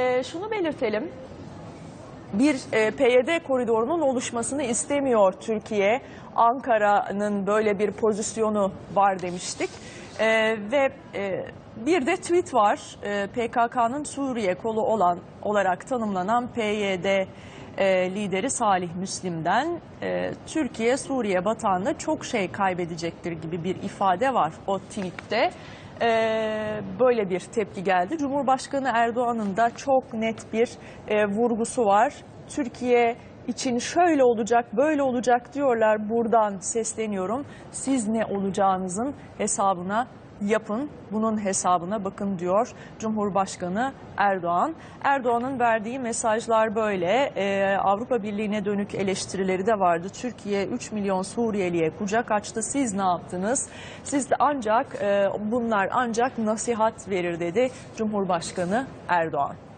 e, şunu belirtelim. Bir e, PYD koridorunun oluşmasını istemiyor Türkiye. Ankara'nın böyle bir pozisyonu var demiştik. E, ve e, bir de tweet var. E, PKK'nın Suriye kolu olan olarak tanımlanan PYD e, lideri Salih Müslim'den e, Türkiye Suriye batağında çok şey kaybedecektir gibi bir ifade var o tweette. E, böyle bir tepki geldi. Cumhurbaşkanı Erdoğan'ın da çok net bir e, vurgusu var. Türkiye için şöyle olacak, böyle olacak diyorlar. Buradan sesleniyorum. Siz ne olacağınızın hesabına yapın. Bunun hesabına bakın diyor Cumhurbaşkanı Erdoğan. Erdoğan'ın verdiği mesajlar böyle. Ee, Avrupa Birliği'ne dönük eleştirileri de vardı. Türkiye 3 milyon Suriyeliye kucak açtı. Siz ne yaptınız? Siz de ancak e, bunlar ancak nasihat verir dedi Cumhurbaşkanı Erdoğan.